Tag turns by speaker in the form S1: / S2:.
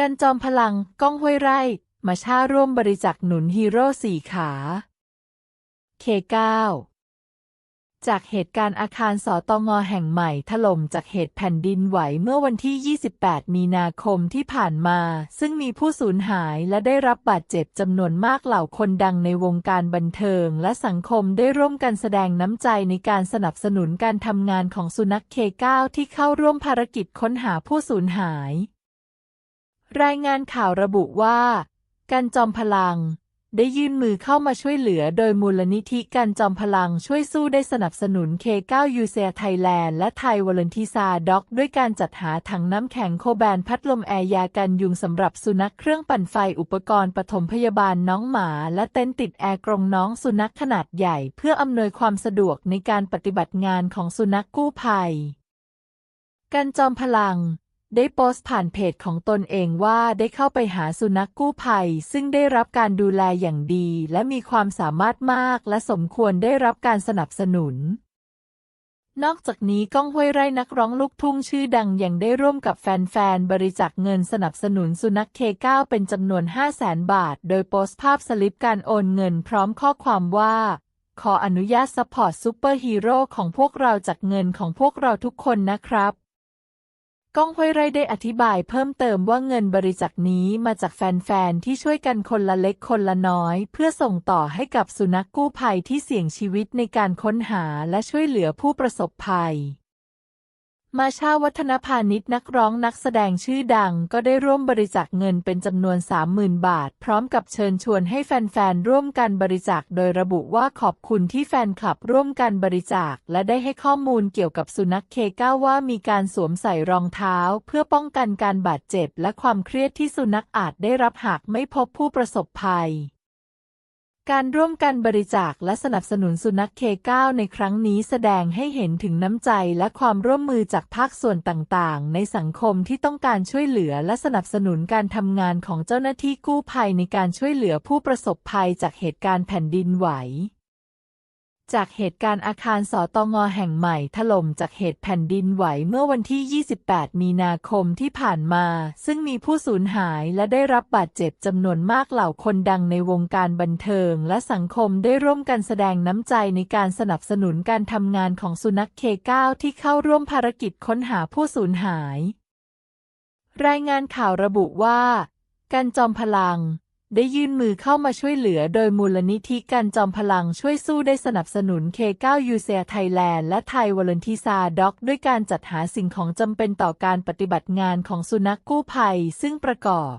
S1: กันจอมพลังก้องห้วยไร่ มาช่าร่วมบริจาคหนุนฮีโร่สี่ขา K9 จากเหตุการณ์อาคารสตงแห่งใหม่ถล่มจากเหตุแผ่นดินไหวเมื่อวันที่ 28 มีนาคมที่ผ่านมา ซึ่งมีผู้สูญหายและได้รับบาดเจ็บจำนวนมากเหล่าคนดังในวงการบันเทิงและสังคมได้ร่วมกันแสดงน้ำใจในการสนับสนุนการทำงานของสุนัข K9 ที่เข้าร่วมภารกิจค้นหาผู้สูญหาย รายงานข่าวระบุว่าการจอมพลัง ได้ยื่นมือเข้ามาช่วยเหลือโดยมูลนิธิการจอมพลังช่วยสู้ได้สนับสนุน K9 ยูเซียไทยแลนด์และไทยวอลนทิซาด็อก ด้วยการจัดหาถังน้ำแข็งโคแบนพัดลมแอร์ยากันยุงสำหรับสุนัขเครื่องปั่นไฟอุปกรณ์ปฐมพยาบาลน้องหมา และเต็นติดแอร์กรงน้องสุนัขขนาดใหญ่ เพื่ออำนวยความสะดวกในการปฏิบัติงานของสุนัขกู้ภัยการจอมพลัง ได้โพสต์ผ่านเพจของตนเองว่าได้เข้าไปหาสุนัขกู้ภัย ซึ่งได้รับการดูแลอย่างดี และมีความสามารถมาก และสมควรได้รับการสนับสนุน นอกจากนี้ก้องห้วยไร่นักร้องลูกทุ่งชื่อดังยังได้ร่วมกับแฟนๆ บริจาคเงินสนับสนุนสุนัขเคเก้าเป็นจำนวน 5 0 0แสนบาท โดยโพสต์ภาพสลิปการโอนเงินพร้อมข้อความว่าขออนุญาตซัพพอร์ตซูเปอร์ฮีโร่ของพวกเราจากเงินของพวกเราทุกคนนะครับ ก้องห้วยไร่ได้อธิบายเพิ่มเติมว่าเงินบริจาคนี้มาจากแฟนๆ ที่ช่วยกันคนละเล็กคนละน้อย เพื่อส่งต่อให้กับสุนัขกู้ภัยที่เสี่ยงชีวิตในการค้นหาและช่วยเหลือผู้ประสบภัย มาชาวัฒนพาณิชย์นักร้องนักแสดงชื่อดังก็ได้ร่วมบริจาคเงินเป็นจำนวน 30,000 บาท พร้อมกับเชิญชวนให้แฟนๆ ร่วมกันบริจาคโดยระบุว่าขอบคุณที่แฟนคลับร่วมกันบริจาค และได้ให้ข้อมูลเกี่ยวกับสุนัขเคก้าว่ามีการสวมใส่รองเท้า เพื่อป้องกันการบาดเจ็บ และความเครียดที่สุนัขอาจได้รับหากไม่พบผู้ประสบภัย การร่วมกันบริจาคและสนับสนุนสุนัข K9 ในครั้งนี้แสดงให้เห็นถึงน้ำใจและความร่วมมือจากภาคส่วนต่างๆ ในสังคมที่ต้องการช่วยเหลือและสนับสนุนการทำงานของเจ้าหน้าที่กู้ภัยในการช่วยเหลือผู้ประสบภัยจากเหตุการณ์แผ่นดินไหว จากเหตุการณ์อาคารสตงแห่งใหม่ถล่มจากเหตุแผ่นดินไหวเมื่อวันที่ 28 มีนาคมที่ผ่านมา ซึ่งมีผู้สูญหายและได้รับบาดเจ็บจำนวนมากเหล่าคนดังในวงการบันเทิงและสังคมได้ร่วมกันแสดงน้ำใจในการสนับสนุนการทำงานของสุนัข K9 ที่เข้าร่วมภารกิจค้นหาผู้สูญหาย รายงานข่าวระบุว่าการจอมพลัง ได้ยื่นมือเข้ามาช่วยเหลือโดยมูลนิธิการจอมพลังช่วยสู้ได้สนับสนุน K9 ยูเซียไทยแลนด์และไทยวอลนทิซาด็อก ด้วยการจัดหาสิ่งของจำเป็นต่อการปฏิบัติงานของสุนัขกู้ภัยซึ่งประกอบ